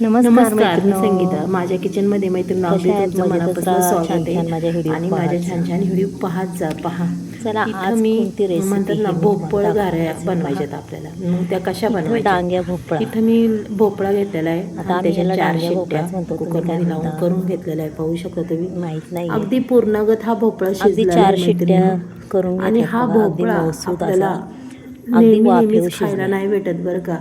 नमस्कार मी. संगीता. माझ्या किचनमध्ये मैत्रिणी मनापासून स्वागत आहे. आणि माझ्या. छान छान व्हिडिओ पाहत जा पहा. चला, आज मी म्हणतात ना भोपळ गाऱ्या बनवायच्यात. आपल्याला. मग त्या कशा बनवायच्या? डांग्या भोपळा. इथं मी भोपळा घेतलेला आहे. आता त्याच्या चार शिट्ट्या तुम्ही कुकरमध्ये लावून? करून घेतलेला आहे. पाहू शकता तुम्ही? माहीत नाही अगदी पूर्णगत हा भोपळा शिजलेला चार शिट्ट्या मैत्रिणींनो. करून आणि हा भोपळा आपल्याला नेहमी नेहमीच खायला शिजला. नाही भेटत बरं का.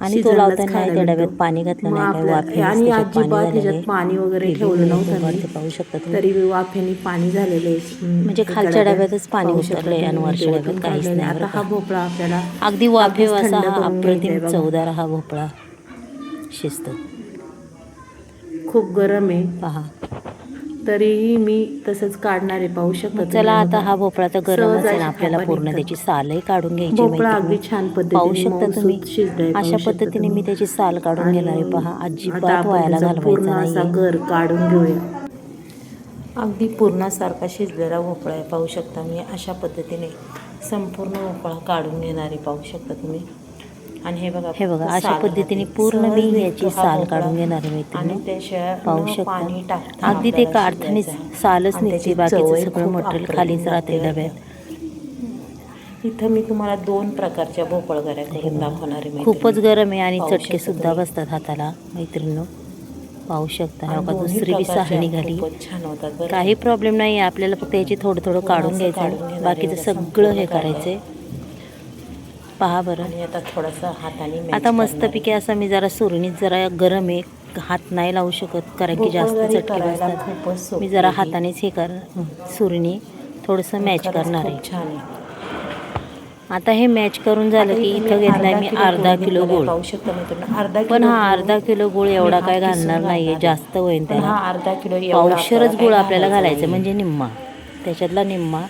आणि तो लावताना त्या डब्यात. पाणी घातलं नाही आणि अजिबात आहे. पाणी वगैरे ठेवलं नव्हतं पाहू शकता तुम्ही तरी वाफेने पाणी झालेले म्हणजे खालच्या डब्यातच पाणी उतरलंय आणि वरच्या डब्यात काहीच नाही आता हा. भोपळा आपल्याला अगदी वाफेव अगदीच असा हा अप्रतिम बघा. चवदार हा भोपळा शिजतो खूप गरम आहे पहा तरीही मी तसंच काढणार आहे पाहू शकता चला आता. हा भोपळा तर अशी ना आपल्याला पूर्ण. त्याची सालही काढून घ्यायची भोपळा अगदी छान पाहू शकता तुम्ही. अशा पद्धतीने मी. त्याची साल काढून घेणार आहे. पहा अजिबात पूर्ण घालवायचा असा नाही. गर काढून घेऊया. अगदी पूर्णासारखा शिजलेला भोपळा आहे पाहू शकता मी अशा पद्धतीने संपूर्ण भोपळा काढून घेणार पाहू शकता तुम्ही. आणि हे बघा हे बघा, अशा पद्धतीने. पूर्ण मी याची साल. काढून घेणार आहे त्याशिवाय पाहू शकता अगदी ते शिजवायचं आहे. सालच निघते बाकीचं सगळं मटेरियल खालीच राहते. डब्यात इथं मी तुम्हाला दोन प्रकारच्या भोपळ गऱ्या करून दाखवणार आहे खूपच गरम आहे आणि चटके सुद्धा. बसतात हाताला मैत्रिणी पाहू शकता हा दोन्ही दुसरी बी साल निघाली. काही प्रॉब्लेम नाही आपल्याला फक्त याची थोडं थोडं काढून घ्यायचं बाकीचं सगळं हे काढायचं. करायचंय पहा बरं. आणि आता थोडासा हाताने आता मस्तपैकी असं मी जरा सुरणीत जरा गरम आहे हात नाही लावू शकत कारण की जास्त चटके बसतात. मी जरा. हातानेच हे कर सुरीने थोडंसं मॅच करणार आहे. छान आता हे मॅच करून झालं की इथे घेतलाय मी अर्धा किलो. गूळ. अर्धा पण हा अर्धा किलो गूळ एवढा काय घालणार नाहीये जास्त होईल त्याला. अर्धा किलो पावशरच आपल्याला गुळ आपल्याला घालायचा. म्हणजे निम्मा. त्याच्यातला निम्मा.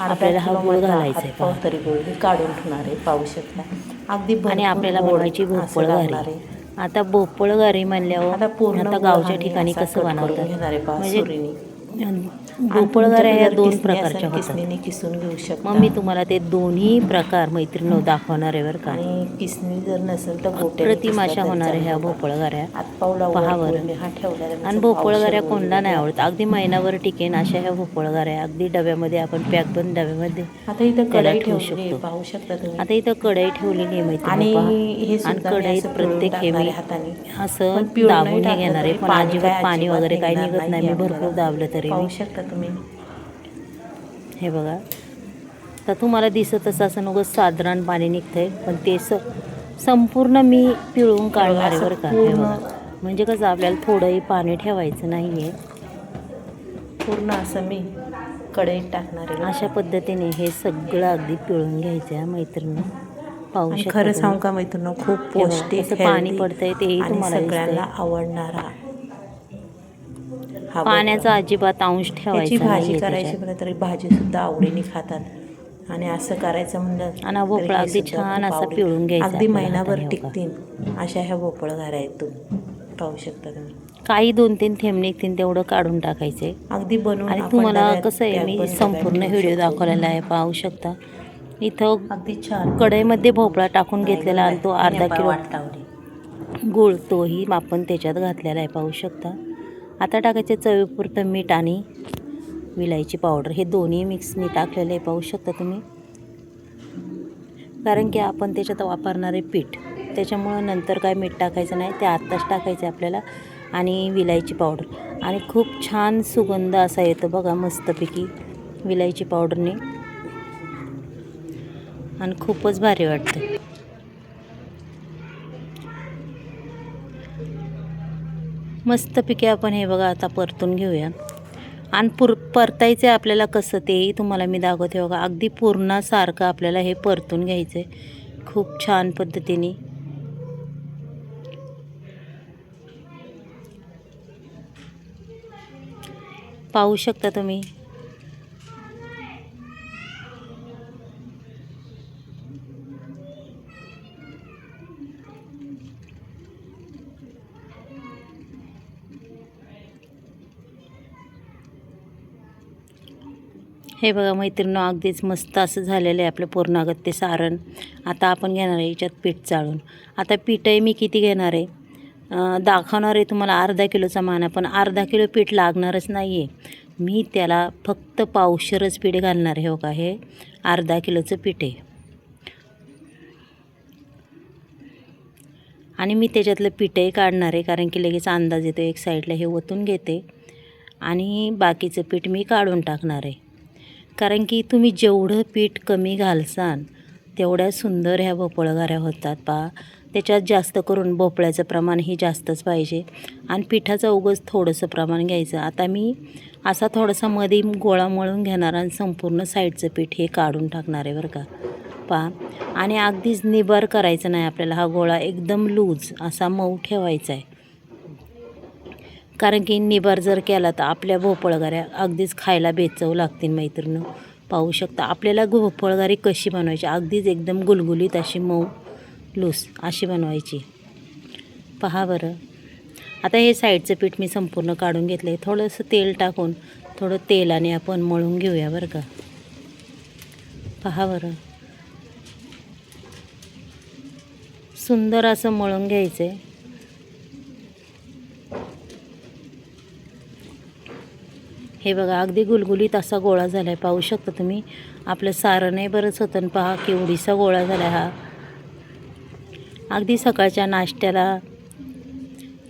आपल्याला हा गुळ घालायचा आहे. तरी गुळ मी काढून ठेवणार आहे पाहू शकता अगदी आणि आपल्याला असं भोपळ घारी आहे. आता भोपळ घारी म्हणल्यावर आता पूर्ण आता गावच्या ठिकाणी कसं बनवतात म्हणजे सुरीने. भोपळ आणि घाऱ्या ह्या दोन प्रकारच्या किसणीने किसून घेऊ शकता मग मी तुम्हाला ते दोन्ही प्रकार मैत्रिणी दाखवणार आहे बरं का आणि किसणी जर नसेल तर बोट्याने प्रतिम किसलं अशा तरी होणार आहे ह्या चालेल. भोपळ घाऱ्या हातपाव लावून पहा बरं. वरून हा ठेवलेला आहे. आणि म्हणजे भोपळ पावशेर घाऱ्या वरून कोणला नाही. आवडत अगदी महिनाभर टिकेन अशा ह्या भोपळ घाऱ्या अगदी डब्यामध्ये आपण पॅक बंद डब्यामध्ये आता इथं कढई ठेवू शकतो. पाहू शकता आता इथं कढई ठेवलेली आहे आणि मैत्रिणी. हे आणि कढईत प्रत्येक हे मी. असं दाबून घेणार आहे पण अजिबात पाणी वगैरे काही निघत नाही मी भरपूर. दाबलं तरी पाहू मी शकता तुम्ही. हे बघा. तर तुम्हाला दिसतच असं नको साधारण पाणी निघतंय पण ते स संपूर्ण मी पिळून काढणार आहे बरं का. हे बघा. म्हणजे कसं आपल्याला थोडंही पाणी ठेवायचं नाही आहे पूर्ण असं मी कढईत टाकणार आहे अशा पद्धतीने हे सगळं अगदी पिळून घ्यायचं आहे मैत्रिणी. पाहू शकता खरं. सांगू का मैत्रिणी खूप पौष्टिक पाणी पडतंय तेही तुम्हाला सगळ्यांना. आवडणारा पाण्याचा अजिबात अंश ठेवायचा भाजी करायची म्हणलं तरी भाजी सुद्धा आवडीने खातात. आणि असं करायचं म्हणलं आणि भोपळा अगदी छान असा पिळून घ्यायचा अगदी महिनाभर? टिकतील अशा ह्या भोपळ घाऱ्या आहेत तुम्ही. पाहू शकता तुम्ही. काही दोन तीन थेंब निघतील तेवढं काढून टाकायचे. अगदी बनवून आणि तुम्हाला कसं आहे मी संपूर्ण व्हिडिओ. दाखवलेला आहे पाहू शकता. इथं अगदी छान. कढईमध्ये भोपळा टाकून घेतलेला आणि तो अर्धा किलो. गूळ तोही आपण त्याच्यात घातलेला आहे पाहू शकता. आता टाकायचे चवीपुरतं मीठ आणि विलायची पावडर. हे दोन्ही मिक्सनी टाकलेले आहे पाहू शकता तुम्ही. कारण की आपण त्याच्यात वापरणारे पीठ. त्याच्यामुळं नंतर काय मीठ टाकायचं नाही ते आत्ताच टाकायचं आहे आपल्याला. आणि विलायची पावडर. आणि खूप छान सुगंध असा येतो बघा मस्तपैकी विलायची पावडरने. आणि खूपच भारी वाटतं. मस्तपैकी आपण हे बघा आता परतून घेऊया. आणि पुर परतायचं आपल्याला कसं तेही तुम्हाला मी दाखवते बघा. अगदी पूर्णासारखं आपल्याला हे परतून घ्यायचं आहे खूप छान पद्धतीने. पाहू शकता तुम्ही? हे बघा मैत्रिणी अगदीच मस्त असं झालेलं आहे आपलं पूर्णागत ते सारण. आता आपण घेणार आहे याच्यात पीठ चाळून. आता पीठही मी किती घेणार आहे? दाखवणार आहे तुम्हाला अर्धा किलोचा माना पण अर्धा किलो पीठ लागणारच नाही आहे मी त्याला फक्त पावशरच पीठ घालणार आहे हो का? हे अर्धा किलोचं पीठ आहे. आणि मी त्याच्यातलं पीठही काढणार आहे कारण की लगेच अंदाज येतो एक साईडला हे ओतून घेते. आणि बाकीचं पीठ मी काढून टाकणार आहे. कारण की तुम्ही जेवढं पीठ कमी घालसान तेवढ्या सुंदर ह्या भोपळगाऱ्या होतात पा त्याच्यात जास्त करून भोपळ्याचं प्रमाण ही जास्तच पाहिजे. आणि पिठाचं उगच थोडंसं प्रमाण घ्यायचं. आता मी असा थोडासा मध्ये गोळा मळून घेणार आणि संपूर्ण साईडचं पीठ हे काढून टाकणार आहे बरं का. पहा. आणि अगदीच निबार करायचं नाही आपल्याला. हा गोळा एकदम लूज असा मऊ ठेवायचा आहे. कारण की निबार जर केला तर आपल्या भोपळगाऱ्या अगदीच खायला बेचव लागतील मैत्रिणी पाहू शकता आपल्याला भोपळगारी कशी बनवायची? अगदीच एकदम गुलगुलीत अशी मऊ लूस अशी बनवायची. पहा बरं. आता हे साईडचं पीठ मी संपूर्ण काढून घेतलं आहे थोडंसं तेल टाकून थोडं तेलाने आपण मळून घेऊया बरं का. पहा बरं. सुंदर असं मळून घ्यायचं आहे हे बघा अगदी गुलगुलीत असा गोळा झाला आहे पाहू शकता तुम्ही? आपलं सारण आहे बरंच होतं आणि पहा केवढीसा गोळा झाला आहे हा. अगदी सकाळच्या नाश्त्याला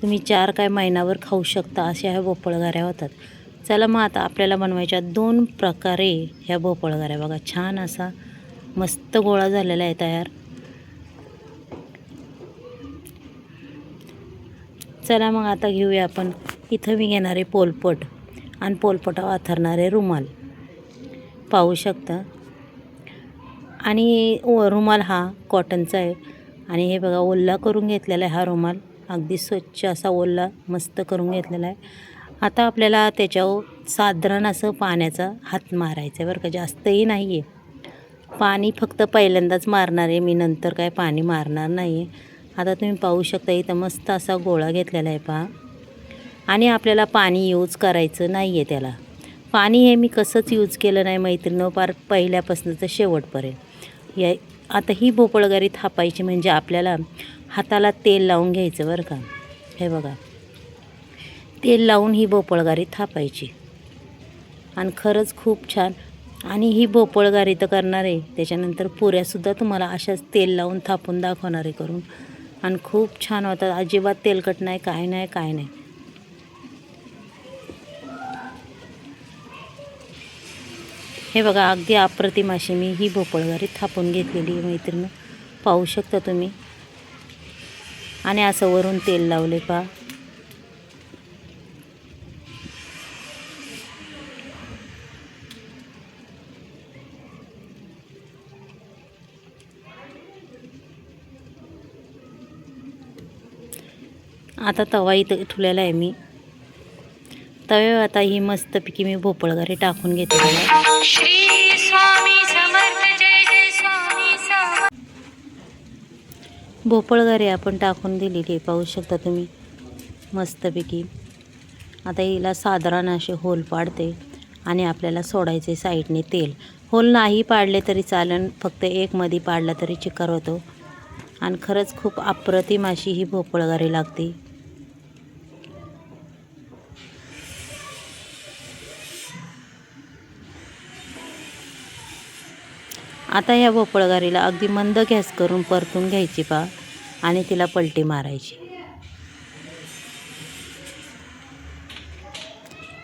तुम्ही चार काय महिनाभर खाऊ शकता अशा ह्या भोपळगाऱ्या होतात. चला मग आता आपल्याला बनवायच्या दोन प्रकारे ह्या भोपळगाऱ्या. बघा छान असा मस्त गोळा झालेला आहे तयार. चला मग आता घेऊया आपण. इथं मी घेणार आहे पोलपट. आणि पोलपटावर आथरणारे रुमाल. पाहू शकता. आणि व- रुमाल हा कॉटनचा आहे. आणि हे बघा ओल्ला करून घेतलेला आहे हा रुमाल. अगदी स्वच्छ असा ओल्ला मस्त करून घेतलेला आहे. आता आपल्याला त्याच्यावर साधारण असं पाण्याचा हात मारायचा आहे बरं का. जास्तही नाही आहे पाणी फक्त पहिल्यांदाच मारणार आहे. मी नंतर काय पाणी मारणार नाही आहे आता तुम्ही पाहू शकता इथं मस्त असा गोळा घेतलेला आहे पहा. आणि आपल्याला पाणी यूज करायचं नाही आहे त्याला. पाणी हे मी कसंच यूज केलं नाही मैत्रिणं पार पहिल्यापासूनचं शेवटपर्यंत. या आता ही भोपळगारी थापायची म्हणजे आपल्याला हाताला तेल लावून घ्यायचं बरं का. हे बघा. तेल लावून ही भोपळगारी थापायची. आणि खरंच खूप छान. आणि ही भोपळगारी तर करणार आहे. त्याच्यानंतर पुऱ्यासुद्धा तुम्हाला अशाच तेल लावून थापून दाखवणार आहे करून. आणि खूप छान होतात अजिबात तेलकट नाही काय नाही काय नाही. हे बघा अगदी अप्रतिम अशी मी ही भोपळगारी थापून घेतलेली मैत्रीण. पाहू शकता तुम्ही. आणि असं वरून तेल लावले पा आता तवा इथं ठुल्याला आहे मी. तव्यावर आता ही मस्तपैकी मी भोपळगारी टाकून घेते. बघा. श्री स्वामी समर्थ जय जय स्वामी समर्थ. भोपळगारी आपण टाकून दिलेली आहे पाहू शकता तुम्ही. मस्तपैकी आता हिला साधारण असे होल पाडते आणि आपल्याला सोडायचे साईडने तेल. होल नाही पाडले तरी चालन फक्त एक मध्ये पाडला तरी चिकर होतो आणि खरंच खूप अप्रतिम अशी ही भोपळगारी लागते. आता ह्या भोपळगारीला अगदी मंद गॅस करून परतून घ्यायची पा आणि तिला पलटी मारायची.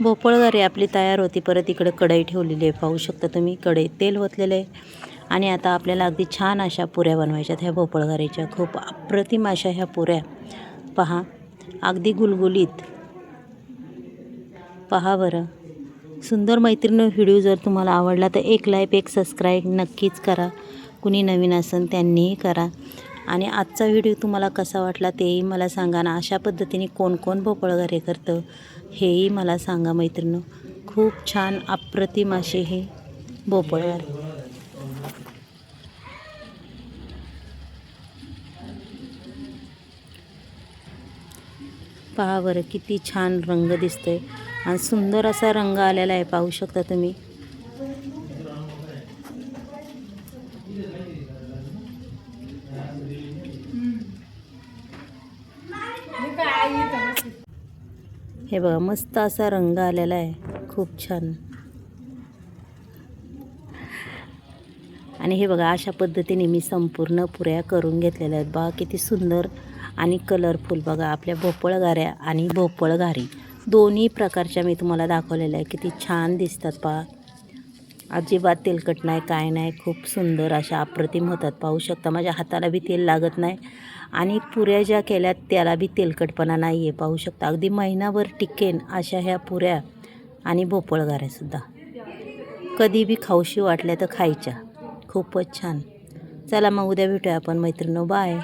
भोपळगारी आपली तयार होती परत इकडे कढई ठेवलेली आहे. पाहू शकता तुम्ही कढई तेल ओतलेलं आहे. आणि आता आपल्याला अगदी छान अशा पुऱ्या बनवायच्यात ह्या भोपळगारीच्या. खूप अप्रतिम अशा ह्या पुऱ्या. पहा अगदी गुलगुलीत. पहा बरं. सुंदर मैत्रिणी व्हिडिओ जर तुम्हाला आवडला तर एक लाईक एक सबस्क्राईब नक्कीच करा. कुणी नवीन असेल त्यांनीही करा. आणि आजचा व्हिडिओ तुम्हाला कसा वाटला तेही मला सांगा ना अशा पद्धतीने कोण कोण भोपळगारे करतं हेही मला सांगा मैत्रिणी. खूप छान अप्रतिम असे हे भोपळगारे पहा बरं किती छान रंग दिसतोय. आणि सुंदर असा रंग आलेला आहे पाहू शकता तुम्ही. हे बघा मस्त असा रंग आलेला आहे. खूप छान. आणि हे बघा अशा पद्धतीने मी संपूर्ण पुऱ्या करून घेतलेल्या आहेत. बघा किती सुंदर आणि कलरफुल बघा आपल्या भोपळ गाऱ्या आणि भोपळघारी दोन्ही प्रकारच्या मी तुम्हाला दाखवलेल्या आहे किती छान दिसतात पहा. अजिबात तेलकट नाही काय नाही. खूप सुंदर अशा अप्रतिम होतात. पाहू शकता माझ्या हाताला बी तेल लागत नाही. आणि पुऱ्या ज्या केल्यात त्याला बी तेलकटपणा नाही आहे पाहू शकता अगदी महिनाभर टिकेन अशा ह्या पुऱ्या आणि भोपळगाऱ्यासुद्धा कधी बी खाऊशी वाटल्या तर खायच्या. खूपच छान. चला मग उद्या भेटूया आपण मैत्रिणी बाय.